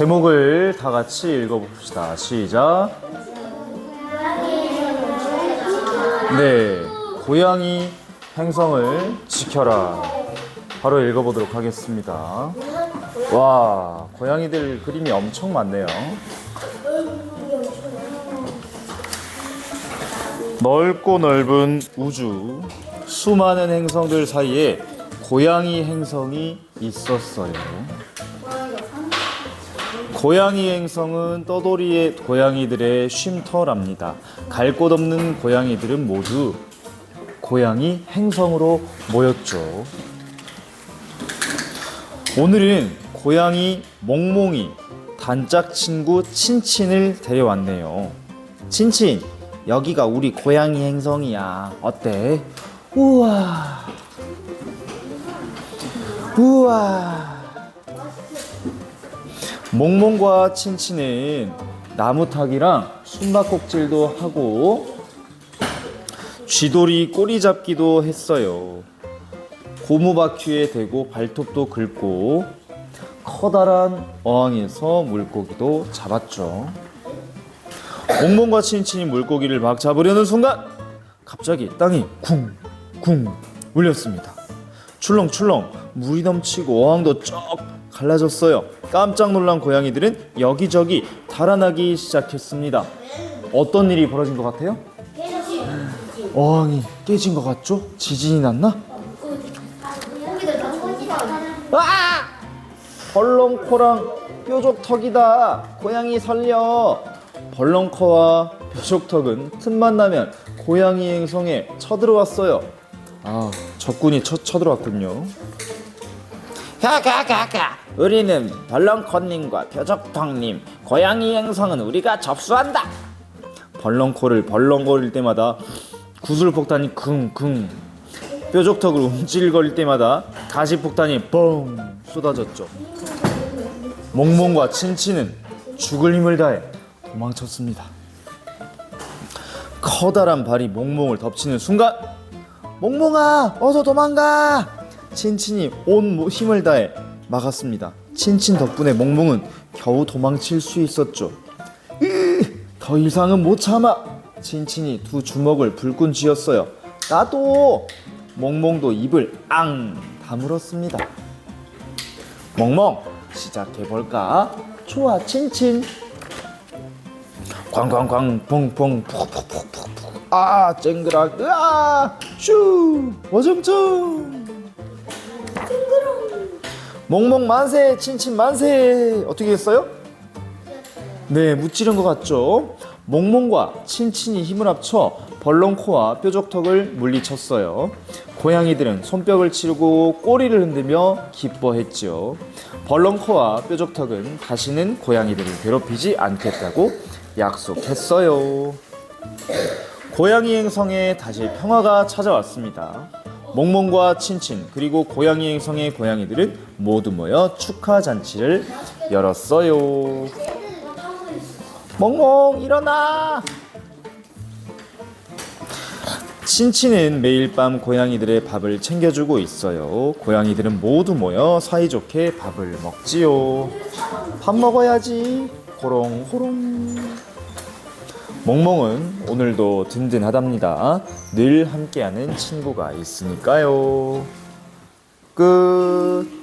제목을 다 같이 읽어봅시다. 시작. 네, 고양이 행성을 지켜라. 바로 읽어보도록 하겠습니다. 와, 고양이들 그림이 엄청 많네요. 넓고 넓은 우주, 수많은 행성들 사이에 고양이 행성이 있었어요. 고양이 행성은 떠돌이의 고양이들의 쉼터랍니다. 갈 곳 없는 고양이들은 모두 고양이 행성으로 모였죠. 오늘은 고양이 몽몽이 단짝 친구 친친을 데려왔네요. 친친, 여기가 우리 고양이 행성이야. 어때? 우와. 우와. 몽몽과 친친은 나무타기랑 숨바꼭질도 하고 쥐돌이 꼬리 잡기도 했어요. 고무바퀴에 대고 발톱도 긁고 커다란 어항에서 물고기도 잡았죠. 몽몽과 친친이 물고기를 막 잡으려는 순간 갑자기 땅이 쿵쿵 울렸습니다. 출렁출렁 물이 넘치고 어항도 쩍 갈라졌어요. 깜짝 놀란 고양이들은 여기저기 달아나기 시작했습니다. 어떤 일이 벌어진 것 같아요? 어항이 깨진 것 같죠? 지진이 났나? 아! 벌렁코랑 뾰족턱이다. 고양이 살려. 벌렁코와 뾰족턱은 틈만 나면 고양이 행성에 쳐들어왔어요. 아, 적군이 쳐, 쳐들어왔군요. 가가가가. 우리는 벌렁코님과 표적턱님 고양이 행성은 우리가 접수한다. 벌렁코를 벌렁거릴 때마다 구슬폭탄이 쿵쿵. 뾰족턱을 움찔거릴 때마다 가시폭탄이 뻥 쏟아졌죠. 몽몽과 친친은 죽을 힘을 다해 도망쳤습니다. 커다란 발이 몽몽을 덮치는 순간 몽몽아 어서 도망가 친친이 온 모- 힘을 다해 막았습니다 친친 덕분에 몽몽은 겨우 도망칠 수 있었죠 더 이상은 못 참아. 친친이 두 주먹을 불끈 쥐었어요. 나도. 몽몽도 입을 앙 다물었습니다. 몽몽 시작해 볼까? 좋아, 친친. 쾅쾅쾅 퐁퐁 푹푹푹푹 아 쨍그락 으아 슈 어정쩡 몽몽 만세 친친 만세 어떻게 했어요? 네, 무찌른 것 같죠? 몽몽과 친친이 힘을 합쳐 벌렁코와 뾰족턱을 물리쳤어요. 고양이들은 손뼉을 치르고 꼬리를 흔들며 기뻐했죠. 벌렁코와 뾰족턱은 다시는 고양이들을 괴롭히지 않겠다고 약속했어요. 고양이 행성에 다시 평화가 찾아왔습니다. 몽몽과 친친 그리고 고양이 행성의 고양이들은 모두 모여 축하 잔치를 열었어요. 몽몽 일어나! 친친은 매일 밤 고양이들의 밥을 챙겨주고 있어요. 고양이들은 모두 모여 사이좋게 밥을 먹지요. 밥 먹어야지. 호롱 호롱. 몽몽은 오늘도 든든하답니다. 늘 함께하는 친구가 있으니까요. 끝.